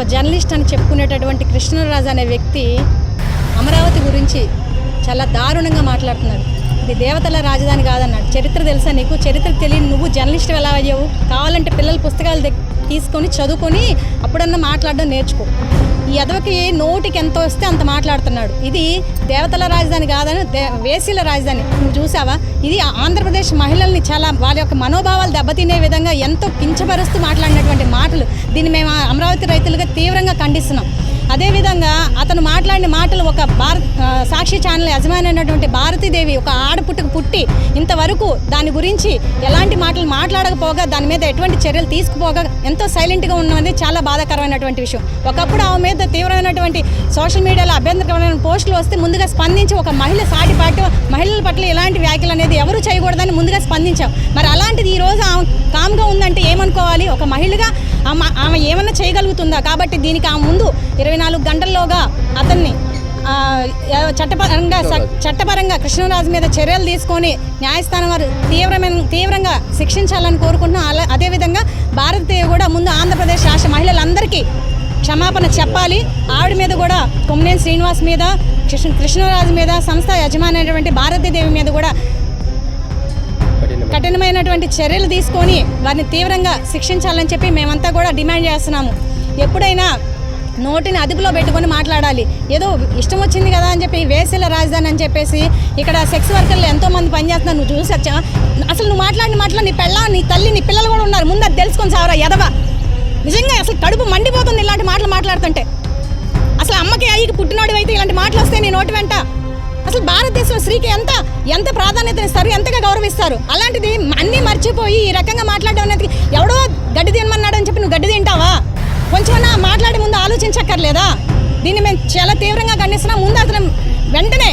ఒక జర్నలిస్ట్ అని చెప్పుకునేటటువంటి కృష్ణరాజు అనే వ్యక్తి అమరావతి గురించి చాలా దారుణంగా మాట్లాడుతున్నాడు. ఇది దేవతల రాజధాని కాదన్నాడు. చరిత్ర తెలుసా నీకు? చరిత్ర తెలియని నువ్వు జర్నలిస్ట్ ఎలా అయ్యావు? కావాలంటే పిల్లల పుస్తకాలు తీసుకొని చదువుకొని అప్పుడన్నా మాట్లాడడం నేర్చుకో. ఎదవకి నోటికి ఎంత వస్తే అంత మాట్లాడుతున్నాడు. ఇది దేవతల రాజధాని కాదని దే వేసీల రాజధాని. నువ్వు చూసావా? ఇది ఆంధ్రప్రదేశ్ మహిళల్ని చాలా వాళ్ళ యొక్క మనోభావాలు దెబ్బతినే విధంగా ఎంతో కించపరుస్తూ మాట్లాడినటువంటి మాటలు. దీన్ని మేము అమరావతి రైతులుగా తీవ్రంగా ఖండిస్తున్నాం. అదేవిధంగా అతను మాట్లాడిన మాటలు ఒక భారత్ సాక్షి ఛానల్ యజమాని అయినటువంటి భారతీదేవి ఒక ఆడపుట్టుకు పుట్టి ఇంతవరకు దాని గురించి ఎలాంటి మాటలు మాట్లాడకపోగా దాని మీద ఎటువంటి చర్యలు తీసుకుపోగా ఎంతో సైలెంట్గా ఉన్నది చాలా బాధాకరమైనటువంటి విషయం. ఒకప్పుడు ఆమె మీద తీవ్రమైనటువంటి సోషల్ మీడియాలో అభ్యంతరకరమైన పోస్టులు వస్తే ముందుగా స్పందించి ఒక మహిళ సాటిపాటు మహిళల పట్ల ఎలాంటి వ్యాఖ్యలు అనేది ఎవరు చేయకూడదని ముందుగా స్పందించాం. మరి అలాంటిది ఈ రోజు ఆమె కామ్గా ఉందంటే ఏమనుకోవాలి? ఒక మహిళగా ఆమె ఆమె ఏమన్నా చేయగలుగుతుందా? కాబట్టి దీనికి ఆమె ముందు ఇరవై నాలుగు గంటల్లోగా అతన్ని చట్టపరంగా చట్టపరంగా కృష్ణరాజు మీద చర్యలు తీసుకొని న్యాయస్థానం వారు తీవ్రమైన తీవ్రంగా శిక్షించాలని కోరుకుంటున్నాం. అలా అదేవిధంగా భారతీయ కూడా ముందు ఆంధ్రప్రదేశ్ రాష్ట్ర మహిళలందరికీ క్షమాపణ చెప్పాలి. ఆవిడ మీద కూడా కొమ్మినేని శ్రీనివాస్ మీద కృష్ణ కృష్ణరాజు మీద సంస్థ యజమాని అయినటువంటి భారతీదేవి మీద కూడా కఠినమైనటువంటి చర్యలు తీసుకొని వారిని తీవ్రంగా శిక్షించాలని చెప్పి మేమంతా కూడా డిమాండ్ చేస్తున్నాము. ఎప్పుడైనా నోటిని అదుపులో పెట్టుకొని మాట్లాడాలి. ఏదో ఇష్టం వచ్చింది కదా అని చెప్పి వేసల రాజధాని అని చెప్పేసి ఇక్కడ సెక్స్ వర్కర్లు ఎంతోమంది పనిచేస్తున్నారు. నువ్వు చూసొచ్చా అసలు నువ్వు మాట్లాడిన మాటలు నీ పెళ్ళ నీ తల్లి నీ పిల్లలు కూడా ఉన్నారు. ముందు అది తెలుసుకొని సావరా ఎదవా? నిజంగా అసలు కడుపు మండిపోతుంది ఇలాంటి మాటలు మాట్లాడుతుంటే. అసలు అమ్మకి అయ్యకి పుట్టినోడివైతే అయితే ఇలాంటి మాటలు వస్తే నీ నోటి వెంట అసలు భారతదేశంలో స్త్రీకి ఎంత ఎంత ప్రాధాన్యత ఇస్తారు ఎంతగా గౌరవిస్తారు? అలాంటిది అన్నీ మర్చిపోయి ఈ రకంగా మాట్లాడడం అనేది ఎవడో గడ్డి తినమన్నాడు అని చెప్పి నువ్వు గడ్డి తింటావా? కొంచెమన్నా మాట్లాడే ముందు ఆలోచించక్కర్లేదా? దీన్ని మేము చాలా తీవ్రంగా ఖండిస్తున్నాం. ముందు అతను వెంటనే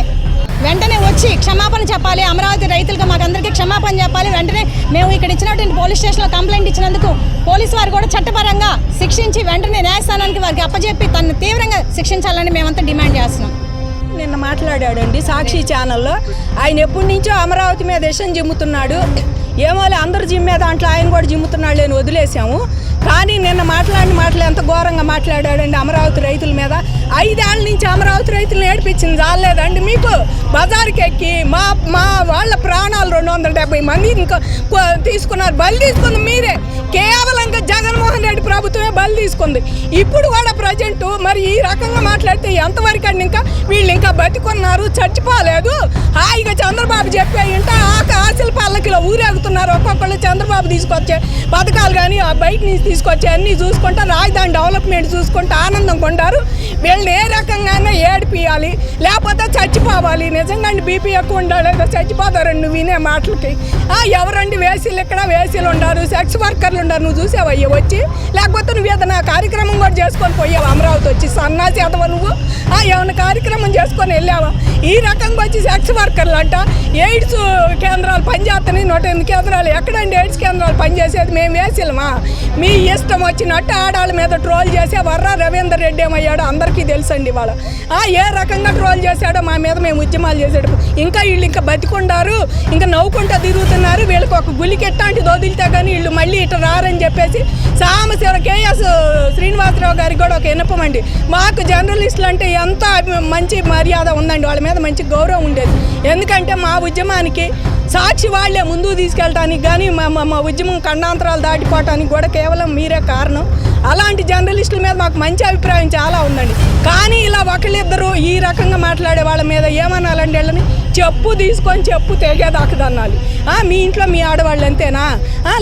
వెంటనే వచ్చి క్షమాపణ చెప్పాలి. అమరావతి రైతులకు మాకందరికీ క్షమాపణ చెప్పాలి. వెంటనే మేము ఇక్కడ ఇచ్చినటువంటి పోలీస్ స్టేషన్లో కంప్లైంట్ ఇచ్చినందుకు పోలీసు వారు కూడా చట్టపరంగా శిక్షించి వెంటనే న్యాయస్థానానికి వారికి అప్పచెప్పి తను తీవ్రంగా శిక్షించాలని మేమంతా డిమాండ్ చేస్తున్నాం. నిన్న మాట్లాడాడండి సాక్షి ఛానల్లో. ఆయన ఎప్పటి నుంచో అమరావతి మీద విషం జిమ్ముతున్నాడు. ఏమోలే అందరు జిమ్మే దాంట్లో ఆయన కూడా జిమ్ముతున్నాడు అని వదిలేసాము కానీ నిన్న మాట్లాడిన మాటలు ఎంత ఘోరంగా మాట్లాడాడండి అమరావతి రైతుల మీద. ఐదేళ్ళ నుంచి అమరావతి రైతులు నేర్పించింది చాలేదండి మీకు. బజార్కి ఎక్కి మా మా వాళ్ళ ప్రాణాలు రెండు వందల డెబ్బై మంది ఇంకా తీసుకున్నారు. బలి తీసుకుంది మీరే. కేవలంగా జగన్మోహన్ రెడ్డి ప్రభుత్వమే బలి తీసుకుంది. ఇప్పుడు కూడా ప్రజెంట్ మరి ఈ రకంగా మాట్లాడితే ఎంతవరకు అండి ఇంకా? వీళ్ళు ఇంకా బతికున్నారు చచ్చిపోలేదు. హాయిగా చంద్రబాబు చెప్పే ఇంట ఆక ఆశల పల్లకిలో ఊరేగుతున్నారు. ఒక్కొక్కళ్ళు చంద్రబాబు తీసుకొచ్చే పథకాలు కానీ ఆ బయట నుంచి తీసుకొచ్చే అన్నీ చూసుకుంటా రాజధాని డెవలప్మెంట్ చూసుకుంటూ ఆనందం కొంటారు వీళ్ళని ఏ రకంగానే ఏడిపియాలి లేకపోతే చచ్చిపోవాలి. నిజంగా బీపీ ఎక్కువ ఉండాలి చచ్చిపో సోదరుణ్ణి వినే మాటలకి. ఆ, ఎవరండి వేసీలు ఇక్కడ? వేసీలు ఉండారు సెక్స్ వర్కర్లు ఉండారు. నువ్వు చూసావు అయ్యే వచ్చి? లేకపోతే నువ్వు ఏదైనా కార్యక్రమం కూడా చేసుకొని పోయావు? అమరావతి వచ్చి సన్నాసి అదవా నువ్వు? ఆ, ఏమైనా కార్యక్రమం చేసుకొని వెళ్ళావా? ఈ రకంగా వచ్చి సెక్స్ వర్కర్లు అంట. ఎయిడ్స్ కేంద్రాలు పనిచేస్తున్నాయి. నూట ఎనిమిది కేంద్రాలు. ఎక్కడండి ఎయిడ్స్ కేంద్రాలు పనిచేసేది? మేము వేసిలమా? మీ ఇష్టం వచ్చినట్టు ఆడాళ్ళ మీద ట్రోల్ చేసే వర్ర రవీందర్ రెడ్డి ఏమయ్యాడో అందరికీ తెలుసండి వాళ్ళ ఆ, ఏ రకంగా ట్రోల్ చేశాడో మా మీద మేము ఉద్యమాలు చేసాడు ఇంకా వీళ్ళు ఇంకా బతికుండారు ఇంకా నవ్వుకుంటూ తిరుగుతున్నారు వీళ్ళకి ఒక గులికి ఎట్లాంటిది వదిలితే కానీ వీళ్ళు మళ్ళీ ఇటు రారని చెప్పేసి సామశివ కేఎస్ శ్రీనివాసరావు గారికి కూడా ఒక వినపం అండి. మాకు జర్నలిస్టులు అంటే ఎంత మంచి మర్యాద ఉందండి. వాళ్ళ మీద మంచి గౌరవం ఉండేది. ఎందుకంటే మా ఉద్యమానికి సాక్షి వాళ్ళే ముందుకు తీసుకెళ్ళటానికి కానీ మా మా- మా ఉద్యమం ఖండాంతరాలు దాటిపోవటానికి కూడా కేవలం మీరే కారణం. అలాంటి జర్నలిస్టుల మీద మాకు మంచి అభిప్రాయం చాలా ఉందండి. కానీ ఇలా ఒకళ్ళిద్దరు ఈ రకంగా మాట్లాడే వాళ్ళ మీద ఏమనాలండి వీళ్ళని? చెప్పు తీసుకొని చెప్పు తెగేదాకదన్నాలి ఆ, మీ ఇంట్లో మీ ఆడవాళ్ళు అంతేనా?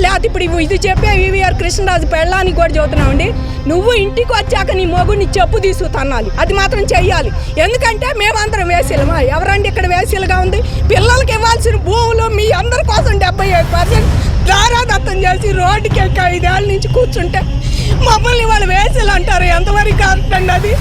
లేకపోతే ఇప్పుడు ఇది చెప్పే వివిఆర్ కృష్ణరాజు పెళ్ళానికి కూడా చూస్తున్నామండి నువ్వు ఇంటికి వచ్చాక నీ మొగుడిని చెప్పు తీసుకు తన్నాలి అది మాత్రం చెయ్యాలి. ఎందుకంటే మేమందరం వేసీలమా? ఎవరండి ఇక్కడ వేసీలుగా ఉంది? పిల్లలకి ఇవ్వాల్సిన భూములు మీ అందరి కోసం డెబ్బై ఐదు పర్సెంట్ దారాదత్తం చేసి రోడ్డుకి ఐదేళ్ళ నుంచి కూర్చుంటే మా మమ్మల్ని వాళ్ళు వేసలు అంటారు. ఎంతవరకు కరెక్ట్ అండి అది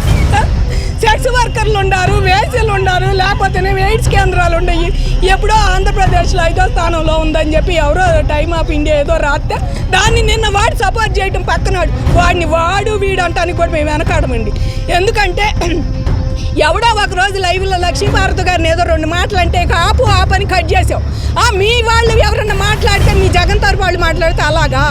సెక్స్ వర్కర్లు ఉన్నారు వేసలు ఉన్నారు లేకపోతే ఎయిడ్స్ కేంద్రాలు ఉన్నాయి. ఎప్పుడో ఆంధ్రప్రదేశ్లో ఐదో స్థానంలో ఉందని చెప్పి ఎవరో టైమ్ ఆఫ్ ఇండియా ఏదో రాస్తే దాన్ని నిన్న వాడు సపోర్ట్ చేయడం పక్కన వాడిని వాడు వీడు అంటానికి కూడా మేము వెనకాడమండి. ఎందుకంటే ఎవడో ఒక రోజు లైవ్లో లక్ష్మీభారతి గారిని ఏదో రెండు మాటలు అంటే ఆపు ఆపని కట్ చేసావు. ఆ మీ వాళ్ళు ఎవరన్నా మాట్లాడితే మీ జగన్ తరపు వాళ్ళు మాట్లాడితే అలాగా?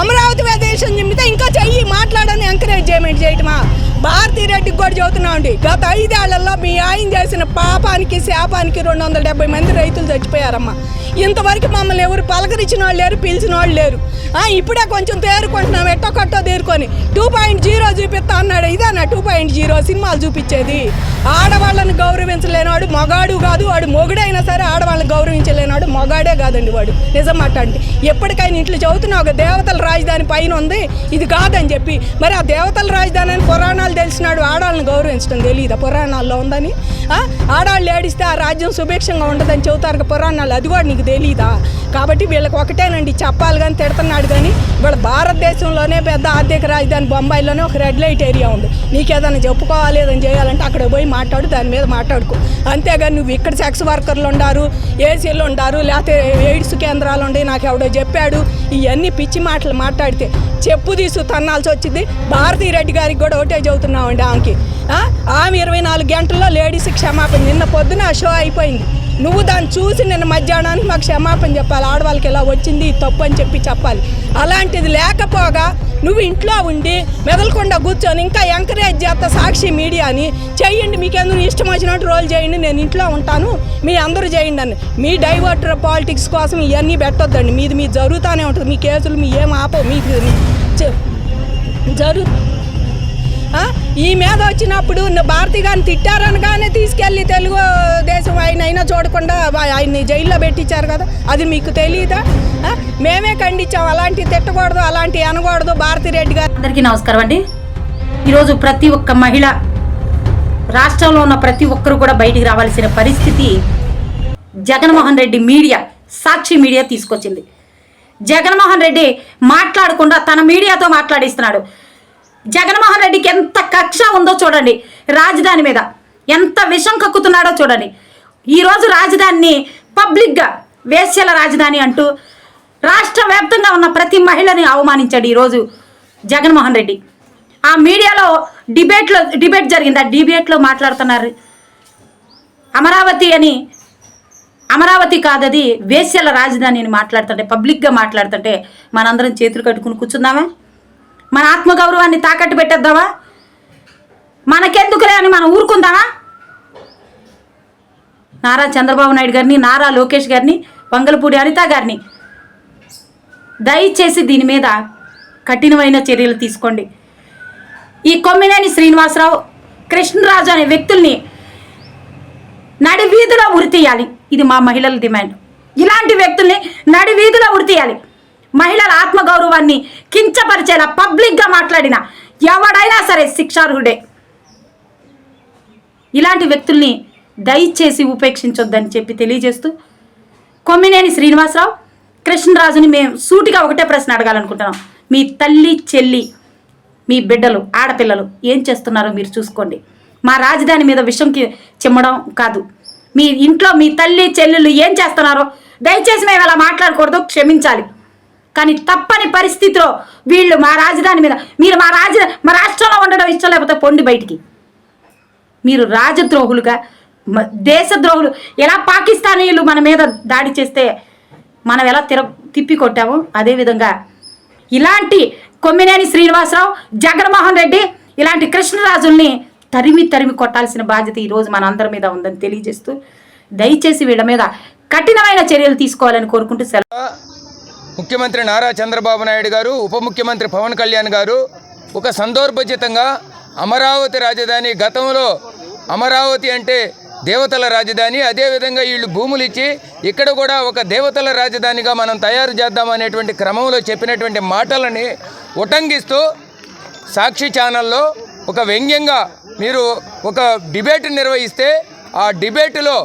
అమరావతి ప్రదేశం చెప్తే ఇంకా చెయ్యి మాట్లాడని ఎంకరేజ్ చేయమని చేయటమా? భారతీ రెడ్డికి కూడా చదువుతున్నామండి గత ఐదేళ్ళలో మీ ఆయన చేసిన పాపానికి శాపానికి రెండు వందల డెబ్బై మంది రైతులు చచ్చిపోయారమ్మా. ఇంతవరకు మమ్మల్ని ఎవరు పలకరించిన వాళ్ళు లేరు పిలిచిన వాళ్ళు లేరు. ఇప్పుడే కొంచెం తేరుకుంటున్నాం ఎట్టో కట్టో తేరుకొని. టూ పాయింట్ జీరో చూపిస్తా అన్నాడు. ఇదేనా టూ పాయింట్ జీరో సినిమాలు చూపించేది. ఆడవాళ్ళని గౌరవించలేనాడు మగాడు కాదు వాడు మొగుడైనా సరే ఆడవాళ్ళని గౌరవించలేనాడు మగాడే కాదండి వాడు. నిజం మాట్లాడి ఎప్పటికైనా ఇంట్లో చదువుతున్నావు ఒక దేవతల రాజధాని పైన ఉంది ఇది కాదని చెప్పి. మరి ఆ దేవతల రాజధాని అని పురాణాలు తెలిసినాడు ఆడవాళ్ళని గౌరవించడం తెలియదా పురాణాల్లో ఉందని? ఆడవాళ్ళు ఏడిస్తే ఆ రాజ్యం సుభిక్షంగా ఉండదని చెబుతారు పురాణాలు అది కూడా నీకు తెలియదా కాబట్టి వీళ్ళకి ఒకటేనండి చెప్పాలి కానీ తిడుతున్నాడు కానీ ఇవాళ భారతదేశంలోనే పెద్ద ఆర్థిక రాజధాని బొంబాయిలోనే ఒక రెడ్ లైట్ ఏరియా ఉంది. నీకు ఏదైనా చెప్పుకోవాలి ఏదైనా చేయాలంటే అక్కడ పోయి మాట్లాడు దాని మీద మాట్లాడుకో. అంతేగాని నువ్వు ఇక్కడ సెక్స్ వర్కర్లు ఉండారు ఏసీలు ఉండారు లేకపోతే ఎయిడ్స్ కేంద్రాలు ఉండి నాకు ఎవడో చెప్పాడు. ఇవన్నీ పిచ్చి మాటలు మాట్లాడితే చెప్పు తీసు తన్నాల్సి వచ్చింది. భారతీ రెడ్డి గారికి కూడా ఒకటే చెబుతున్నామండి ఆమెకి. ఆమె ఇరవై నాలుగు గంటల్లో లేడీస్ క్షమాపణ. నిన్న పొద్దున ఆ షో అయిపోయింది. నువ్వు దాన్ని చూసి నిన్న మధ్యాహ్నానికి మాకు క్షమాపణ చెప్పాలి. ఆడవాళ్ళకి ఇలా వచ్చింది తప్పు అని చెప్పి చెప్పాలి. అలాంటిది లేకపోగా నువ్వు ఇంట్లో ఉండి మెదలకుండా కూర్చొని ఇంకా ఎంకరేజ్ చేస్తా సాక్షి మీడియాని. చేయండి మీకెందుకు ఇష్టం వచ్చినట్టు రోల్ చేయండి నేను ఇంట్లో ఉంటాను మీ అందరూ చేయండి అని. మీ డైవర్టర్ పాలిటిక్స్ కోసం ఇవన్నీ పెట్టొద్దండి. మీది మీ జరుగుతూనే ఉంటుంది. మీ కేసులు మీ ఏం ఆపవు. మీకు చె- జరుగు ఈ మీద వచ్చినప్పుడు భారతి గారిని తిట్టారనగానే తీసుకెళ్ళి తెలుగు దేశం ఆయన అయినా చూడకుండా ఆయన్ని జైల్లో పెట్టించారు కదా. అది మీకు తెలియదా మేమే ఖండించాం. అలాంటి తిట్టకూడదు అలాంటి అనకూడదు భారతి రెడ్డి గారు. అందరికీ నమస్కారం అండి. ఈరోజు ప్రతి ఒక్క మహిళ రాష్ట్రంలో ఉన్న ప్రతి ఒక్కరు కూడా బయటికి రావాల్సిన పరిస్థితి జగన్మోహన్ రెడ్డి మీడియా సాక్షి మీడియా తీసుకొచ్చింది. జగన్మోహన్ రెడ్డి మాట్లాడకుండా తన మీడియాతో మాట్లాడిస్తున్నాడు. జగన్మోహన్ రెడ్డికి ఎంత కక్ష ఉందో చూడండి రాజధాని మీద. ఎంత విషం కక్కుతున్నాడో చూడండి. ఈరోజు రాజధానిని పబ్లిక్గా వేశ్యల రాజధాని అంటూ రాష్ట్ర వ్యాప్తంగా ఉన్న ప్రతి మహిళని అవమానించాడు ఈరోజు జగన్మోహన్ రెడ్డి. ఆ మీడియాలో డిబేట్లో డిబేట్ జరిగింది. ఆ డిబేట్లో మాట్లాడుతున్నారు. అమరావతి అని అమరావతి కాదది వేశ్యల రాజధాని అని మాట్లాడుతుంటే పబ్లిక్గా మాట్లాడుతుంటే మనందరం చేతులు కట్టుకుని కూర్చుందామా? మన ఆత్మగౌరవాన్ని తాకట్టు పెట్టేద్దామా మనకెందుకులే అని మనం ఊరుకుందామా? నారా చంద్రబాబు నాయుడు గారిని నారా లోకేష్ గారిని వంగలపూడి అనిత గారిని దయచేసి దీని మీద కఠినమైన చర్యలు తీసుకోండి. ఈ కొమ్మినేని శ్రీనివాసరావు కృష్ణరాజు అనే వ్యక్తుల్ని నడి వీధిలో ఉరితీయాలి ఇది మా మహిళల డిమాండ్. ఇలాంటి వ్యక్తుల్ని నడి వీధిలో ఉరితీయాలి మహిళల ఆత్మగౌరవాన్ని కించపరిచేలా పబ్లిక్గా మాట్లాడిన ఎవడైనా సరే శిక్షార్హుడే. ఇలాంటి వ్యక్తుల్ని దయచేసి ఉపేక్షించొద్దని చెప్పి తెలియజేస్తూ కొమ్మినేని శ్రీనివాసరావు కృష్ణరాజుని మేము సూటిగా ఒకటే ప్రశ్న అడగాలనుకుంటున్నాం. మీ తల్లి చెల్లి మీ బిడ్డలు ఆడపిల్లలు ఏం చేస్తున్నారో మీరు చూసుకోండి. మా రాజధాని మీద విషంకి చిమ్మడం కాదు. మీ ఇంట్లో మీ తల్లి చెల్లెలు ఏం చేస్తున్నారో దయచేసి మేము అలా మాట్లాడకూడదు క్షమించాలి. కానీ తప్పని పరిస్థితిలో వీళ్ళు మా రాజధాని మీద మీరు మా రాజ మా రాష్ట్రంలో ఉండడం ఇష్టం లేకపోతే పొండి బయటికి. మీరు రాజద్రోహులుగా దేశద్రోహులు ఎలా పాకిస్తానీయులు మన మీద దాడి చేస్తే మనం ఎలా తిర తిప్పి కొట్టామో అదేవిధంగా ఇలాంటి కొమ్మినేని శ్రీనివాసరావు జగన్మోహన్ రెడ్డి ఇలాంటి కృష్ణరాజుల్ని తరిమి తరిమి కొట్టాల్సిన బాధ్యత ఈరోజు మన అందరి మీద ఉందని తెలియజేస్తూ దయచేసి వీళ్ళ మీద కఠినమైన చర్యలు తీసుకోవాలని కోరుకుంటూ సెలవు. ముఖ్యమంత్రి నారా చంద్రబాబు నాయుడు గారు ఉప ముఖ్యమంత్రి పవన్ కళ్యాణ్ గారు ఒక సందర్భోచితంగా అమరావతి రాజధాని గతంలో అమరావతి అంటే దేవతల రాజధాని. అదేవిధంగా వీళ్ళు భూములు ఇచ్చి ఇక్కడ కూడా ఒక దేవతల రాజధానిగా మనం తయారు చేద్దామనేటువంటి క్రమంలో చెప్పినటువంటి మాటలని ఉటంకిస్తూ సాక్షి ఛానల్లో ఒక వ్యంగ్యంగా మీరు ఒక డిబేట్ నిర్వహిస్తే ఆ డిబేటులో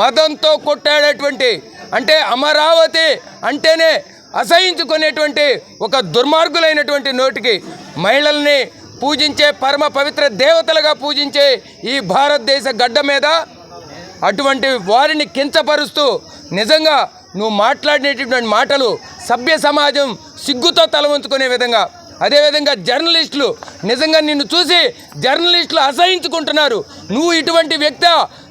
మదంతో కొట్టాడేటువంటి అంటే అమరావతి అంటేనే అసహించుకునేటువంటి ఒక దుర్మార్గులైనటువంటి నోటికి మహిళల్ని పూజించే పరమ పవిత్ర దేవతలుగా పూజించే ఈ భారతదేశ గడ్డ మీద అటువంటి వారిని కించపరుస్తూ నిజంగా నువ్వు మాట్లాడినటువంటి మాటలు సభ్య సమాజం సిగ్గుతో తలవంచుకునే విధంగా అదేవిధంగా జర్నలిస్టులు నిజంగా నిన్ను చూసి జర్నలిస్టులు అసహించుకుంటున్నారు. నువ్వు ఇటువంటి వ్యక్తి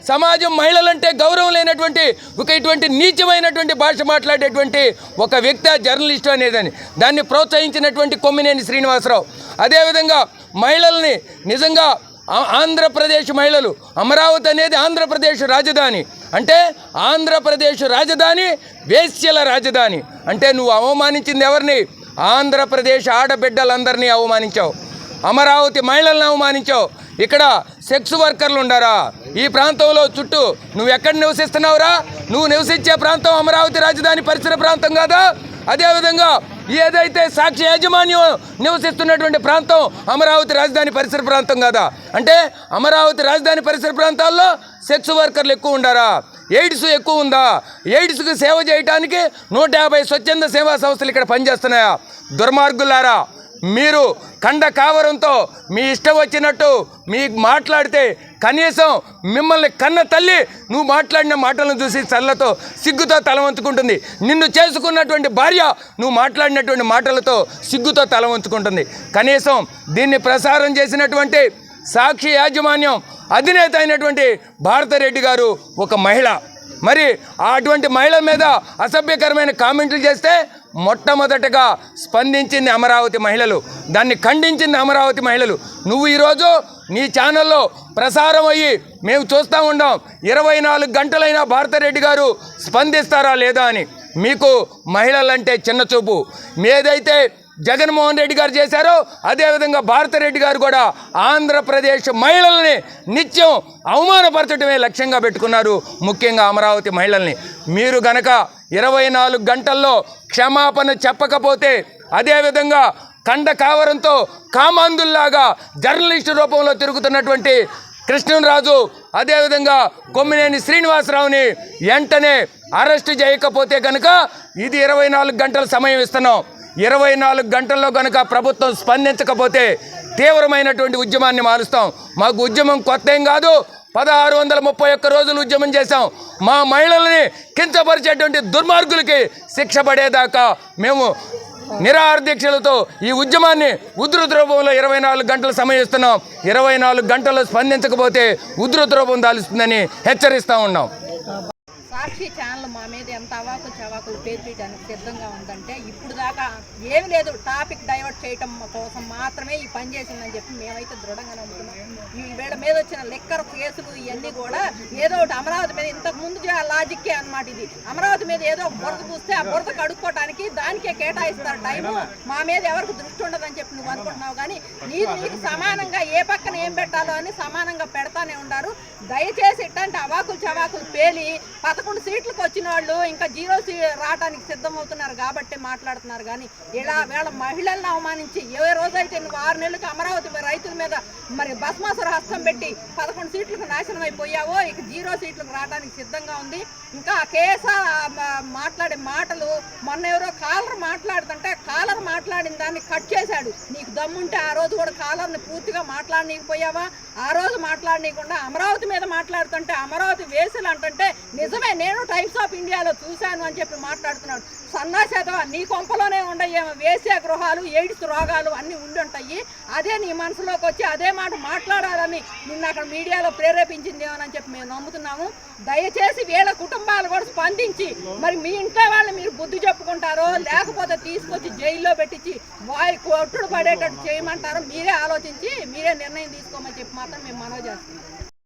సమాజం మహిళలంటే గౌరవం లేనటువంటి ఒక ఇటువంటి నీచమైనటువంటి భాష మాట్లాడేటువంటి ఒక వ్యక్తి జర్నలిస్ట్ అనేదని దాన్ని ప్రోత్సహించినటువంటి కొమ్మినేని శ్రీనివాసరావు. అదేవిధంగా మహిళల్ని నిజంగా ఆంధ్రప్రదేశ్ మహిళలు అమరావతి అనేది ఆంధ్రప్రదేశ్ రాజధాని. అంటే ఆంధ్రప్రదేశ్ రాజధాని వేశ్యల రాజధాని. అంటే నువ్వు అవమానించింది ఎవరిని? ఆంధ్రప్రదేశ్ ఆడబిడ్డలందరినీ అవమానించావు. అమరావతి మహిళలను అవమానించావు. ఇక్కడ సెక్స్ వర్కర్లు ఉండారా? ఈ ప్రాంతంలో చుట్టూ నువ్వు ఎక్కడ నివసిస్తున్నావురా? నువ్వు నివసించే ప్రాంతం అమరావతి రాజధాని పరిసర ప్రాంతం కాదా? అదేవిధంగా ఏదైతే సాక్షి యాజమాన్యం నివసిస్తున్నటువంటి ప్రాంతం అమరావతి రాజధాని పరిసర ప్రాంతం కాదా? అంటే అమరావతి రాజధాని పరిసర ప్రాంతాల్లో సెక్స్ వర్కర్లు ఎక్కువ ఉండారా? ఎయిడ్స్ ఎక్కువ ఉందా? ఎయిడ్స్కి సేవ చేయడానికి నూట యాభై స్వచ్ఛంద సేవా సంస్థలు ఇక్కడ పనిచేస్తున్నాయా? దుర్మార్గులారా! మీరు కండ కావరంతో మీ ఇష్టం వచ్చినట్టు మీకు మాట్లాడితే కనీసం మిమ్మల్ని కన్న తల్లి నువ్వు మాట్లాడిన మాటలను చూసి చల్లతో సిగ్గుతో తల వంచుకుంటుంది నిన్ను చేసుకున్నటువంటి భార్య నువ్వు మాట్లాడినటువంటి మాటలతో సిగ్గుతో తల వంచుకుంటుంది కనీసం దీన్ని ప్రసారం చేసినటువంటి సాక్షి యాజమాన్యం అధినేత అయినటువంటి భారతరెడ్డి గారు ఒక మహిళ. మరి అటువంటి మహిళ మీద అసభ్యకరమైన కామెంట్లు చేస్తే మొట్టమొదటగా స్పందించింది అమరావతి మహిళలు దాన్ని ఖండించింది అమరావతి మహిళలు. నువ్వు ఈరోజు నీ ఛానల్లో ప్రసారం అయ్యి మేము చూస్తూ ఉన్నాం ఇరవై నాలుగు గంటలైనా భారతరెడ్డి గారు స్పందిస్తారా లేదా అని. మీకు మహిళలంటే చిన్న చూపు ఏదైతే జగన్మోహన్ రెడ్డి గారు చేశారో. అదేవిధంగా భారతరెడ్డి గారు కూడా ఆంధ్రప్రదేశ్ మహిళల్ని నిత్యం అవమానపరచడమే లక్ష్యంగా పెట్టుకున్నారు. ముఖ్యంగా అమరావతి మహిళల్ని. మీరు గనక ఇరవై నాలుగు గంటల్లో క్షమాపణ చెప్పకపోతే అదేవిధంగా కండ కావరంతో కామాందుల్లాగా జర్నలిస్టు రూపంలో తిరుగుతున్నటువంటి కృష్ణరాజు అదేవిధంగా కొమ్మినేని శ్రీనివాసరావుని వెంటనే అరెస్ట్ చేయకపోతే కనుక ఇది ఇరవై నాలుగు గంటల సమయం ఇస్తున్నాం. ఇరవై నాలుగు గంటల్లో కనుక ప్రభుత్వం స్పందించకపోతే తీవ్రమైనటువంటి ఉద్యమాన్ని మారుస్తాం. మాకు ఉద్యమం కొత్త ఏం కాదు. పదహారు వందల ముప్పై ఒక్క రోజులు ఉద్యమం చేశాం. మా మహిళల్ని కించపరిచేటువంటి దుర్మార్గులకి శిక్ష పడేదాకా మేము నిరాహార దీక్షలతో ఈ ఉద్యమాన్ని ఉధృత రూపంలో ఇరవై నాలుగు గంటలు సమయిస్తున్నాం ఇరవై నాలుగు గంటలు స్పందించకపోతే ఉధృత రూపం దాలుస్తుందని హెచ్చరిస్తూ ఉన్నాం. సాక్షి ఛానల్ మా మీద ఎంత అవాకులు చవాకులు పేర్చేయడానికి సిద్ధంగా ఉందంటే ఇప్పుడు దాకా ఏమి లేదు. టాపిక్ డైవర్ట్ చేయటం కోసం మాత్రమే ఈ పని చేసిందని చెప్పి మేమైతే దృఢంగా నమ్ముతున్నాం. ఈ వీళ్ళ మీద వచ్చిన లెక్కర్ కేసులు ఇవన్నీ కూడా ఏదో ఒకటి అమరావతి మీద ఇంతకు ముందు లాజిక్కే అన్నమాట ఇది. అమరావతి మీద ఏదో ఒక బురద పూస్తే ఆ బురద కడుక్కోవడానికి దానికే కేటాయిస్తారు టైము మా మీద ఎవరికి దృష్టి ఉండదని చెప్పి నువ్వు అనుకుంటున్నావు కానీ నీకు నీకు సమానంగా ఏ పక్కన ఏం పెట్టాలో అని సమానంగా పెడతానే ఉన్నారు దయచేసి ఇట్లాంటి అవాకులు చవాకులు పేలి పదకొండు సీట్లకు వచ్చిన వాళ్ళు ఇంకా జీరో సీ రావడానికి సిద్ధమవుతున్నారు కాబట్టి మాట్లాడుతున్నారు. కానీ ఇలా వీళ్ళ మహిళలను అవమానించి ఏ రోజైతే నువ్వు ఆరు నెలలకు అమరావతి రైతుల మీద మరి భస్మాసుర హస్తం పెట్టి పదకొండు సీట్లకు నాశనం అయిపోయావో ఇక జీరో సీట్లకు రావడానికి సిద్ధంగా ఉంది. ఇంకా కేసీఆర్ మాట్లాడే మాటలు మొన్న ఎవరో కాలర్ మాట్లాడుతుంటే కాలర్ మాట్లాడిన దాన్ని కట్ చేశాడు. నీకు దమ్ముంటే ఆ రోజు కూడా కాలర్ని పూర్తిగా మాట్లాడనీకపోయావా ఆ రోజు మాట్లాడనీయకుండా అమరావతి మీద మాట్లాడుతుంటే అమరావతి వేసులు అంటుంటే నిజమే నేను టైమ్స్ ఆఫ్ ఇండియాలో చూశాను అని చెప్పి మాట్లాడుతున్నాడు. సన్నాసేదవా నీ కొంపలోనే ఉండయేమో వేసే గృహాలు ఎయిడ్స్ రోగాలు అన్నీ ఉండుంటాయి. అదే నీ మనసులోకి వచ్చి అదే మాట మాట్లాడాలని నిన్న అక్కడ మీడియాలో ప్రేరేపించిందేమోనని చెప్పి మేము నమ్ముతున్నాము. దయచేసి వీళ్ళ కుటుంబాలు కూడా స్పందించి మరి మీ ఇంట్లో వాళ్ళు మీరు బుద్ధి చెప్పుకుంటారో లేకపోతే తీసుకొచ్చి జైల్లో పెట్టించి వారి కొట్టుడు పడేటట్టు చేయమంటారో మీరే ఆలోచించి మీరే నిర్ణయం తీసుకోమని చెప్పి మాత్రం మేము మనవి చేస్తున్నాం.